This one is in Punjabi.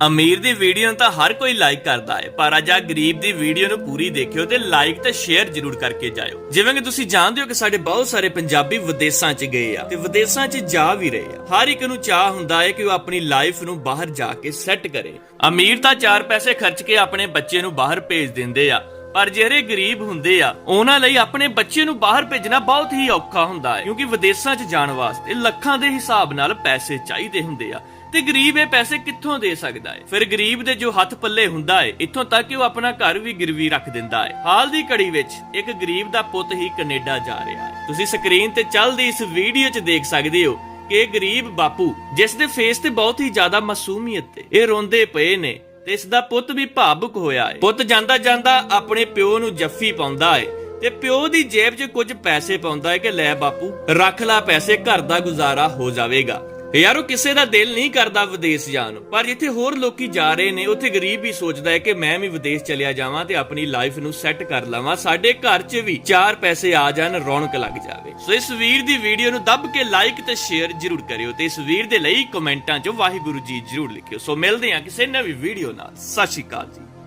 ਅਮੀਰ ਦੀ ਵੀਡੀਓ ਨੂੰ ਤਾਂ ਹਰ ਕੋਈ ਲਾਈਕ ਕਰਦਾ ਹੈ, ਪਰ ਅੱਜ ਆ ਗਰੀਬ ਦੀ ਵੀਡੀਓ ਨੂੰ ਪੂਰੀ ਦੇਖਿਓ ਤੇ ਲਾਈਕ ਤੇ ਸ਼ੇਅਰ ਜ਼ਰੂਰ ਕਰਕੇ ਜਾਇਓ। ਜਿਵੇਂ ਕਿ ਤੁਸੀਂ ਜਾਣਦੇ ਹੋ ਕਿ ਸਾਡੇ ਬਹੁਤ ਸਾਰੇ ਪੰਜਾਬੀ ਵਿਦੇਸ਼ਾਂ 'ਚ ਗਏ ਆ ਤੇ ਵਿਦੇਸ਼ਾਂ 'ਚ ਜਾ ਵੀ ਰਹੇ ਆ। ਹਰ ਇੱਕ ਨੂੰ ਚਾਹ ਹੁੰਦਾ ਹੈ ਕਿ ਉਹ ਆਪਣੀ ਲਾਈਫ ਨੂੰ ਬਾਹਰ ਜਾ ਕੇ ਸੈੱਟ ਕਰੇ। ਅਮੀਰ ਤਾਂ ਚਾਰ ਪੈਸੇ ਖਰਚ ਕੇ ਆਪਣੇ ਬੱਚੇ ਨੂੰ ਬਾਹਰ ਭੇਜ ਦਿੰਦੇ ਆ, ਪਰ ਜਿਹੜੇ ਗਰੀਬ ਹੁੰਦੇ ਆ, ਉਹਨਾਂ ਲਈ ਆਪਣੇ ਬੱਚੇ ਨੂੰ ਬਾਹਰ ਭੇਜਣਾ ਬਹੁਤ ਹੀ ਔਖਾ ਹੁੰਦਾ ਹੈ, ਕਿਉਂਕਿ ਵਿਦੇਸ਼ਾਂ 'ਚ ਜਾਣ ਵਾਸਤੇ ਲੱਖਾਂ ਦੇ ਹਿਸਾਬ ਨਾਲ ਪੈਸੇ ਚਾਹੀਦੇ ਹੁੰਦੇ ਆ। ਤੇ ਗਰੀਬ ਇਹ ਪੈਸੇ ਕਿੱਥੋਂ ਦੇ ਸਕਦਾ ਹੈ ਫਿਰ ਗਰੀਬ ਦੇ ਜੋ ਹੱਥ ਪੱਲੇ ਹੁੰਦਾ ਹੈ ਇੱਥੋਂ ਤੱਕ ਕਿ ਉਹ ਆਪਣਾ ਘਰ ਵੀ ਗਿਰਵੀ ਰੱਖ ਦਿੰਦਾ ਹੈ ਹਾਲ ਦੀ ਘੜੀ ਵਿੱਚ ਇੱਕ ਗਰੀਬ ਦਾ ਪੁੱਤ ਹੀ ਕੈਨੇਡਾ ਜਾ ਰਿਹਾ ਹੈ ਤੁਸੀਂ ਸਕਰੀਨ ਤੇ ਚੱਲਦੀ ਇਸ ਵੀਡੀਓ 'ਚ ਦੇਖ ਸਕਦੇ ਹੋ ਕਿ ਗਰੀਬ ਬਾਪੂ, ਜਿਸ ਦੇ ਫੇਸ ਤੇ ਬਹੁਤ ਹੀ ਜ਼ਿਆਦਾ ਮਾਸੂਮੀਅਤ ਤੇ ਇਹ ਰੋਂਦੇ ਪਏ ਨੇ ਤੇ ਇਸ ਦਾ ਪੁੱਤ ਵੀ ਭਾਵੁਕ ਹੋਇਆ ਹੈ ਪੁੱਤ ਜਾਂਦਾ ਜਾਂਦਾ ਆਪਣੇ ਪਿਓ ਨੂੰ ਜੱਫੀ ਪਾਉਂਦਾ ਹੈ ਤੇ ਪਿਓ ਦੀ ਜੇਬ 'ਚ ਕੁਝ ਪੈਸੇ ਪਾਉਂਦਾ ਹੈ ਕਿ ਲੈ ਬਾਪੂ, ਰੱਖ ਲੈ ਪੈਸੇ, ਘਰ ਦਾ ਗੁਜ਼ਾਰਾ ਹੋ ਜਾਵੇਗਾ। ਯਾਰੋ, ਕਿਸੇ ਦਾ ਦਿਲ ਨਹੀਂ ਕਰਦਾ ਵਿਦੇਸ਼ ਜਾਣ। ਨੂੰ ਪਰ ਜਿੱਥੇ ਹੋਰ ਲੋਕੀ ਜਾ ਰਹੇ ਨੇ, ਉੱਥੇ ਗਰੀਬ ਵੀ ਸੋਚਦਾ ਹੈ ਕਿ ਮੈਂ ਵੀ ਵਿਦੇਸ਼ ਚਲਿਆ ਜਾਵਾਂ ਤੇ ਆਪਣੀ ਲਾਈਫ ਨੂੰ ਸੈੱਟ ਕਰ ਲਵਾਂ। ਸਾਡੇ ਘਰ 'ਚ ਵੀ ਚਾਰ ਪੈਸੇ ਆ ਜਾਣ, ਰੌਣਕ ਲੱਗ ਜਾਵੇ। ਸੋ ਇਸ ਵੀਰ ਦੀ ਵੀਡੀਓ ਨੂੰ ਦੱਬ ਕੇ ਲਾਈਕ ਤੇ ਸ਼ੇਅਰ ਜ਼ਰੂਰ ਕਰਿਓ ਤੇ ਇਸ ਵੀਰ ਦੇ ਲਈ ਕਮੈਂਟਾਂ 'ਚ ਵਾਹਿਗੁਰੂ ਜੀ ਜ਼ਰੂਰ ਲਿਖਿਓ। ਸੋ ਮਿਲਦੇ ਹਾਂ ਕਿਸੇ ਨਵੀਂ ਵੀਡੀਓ ਨਾਲ। ਸਤਿ ਸ਼੍ਰੀ ਅਕਾਲ ਜੀ।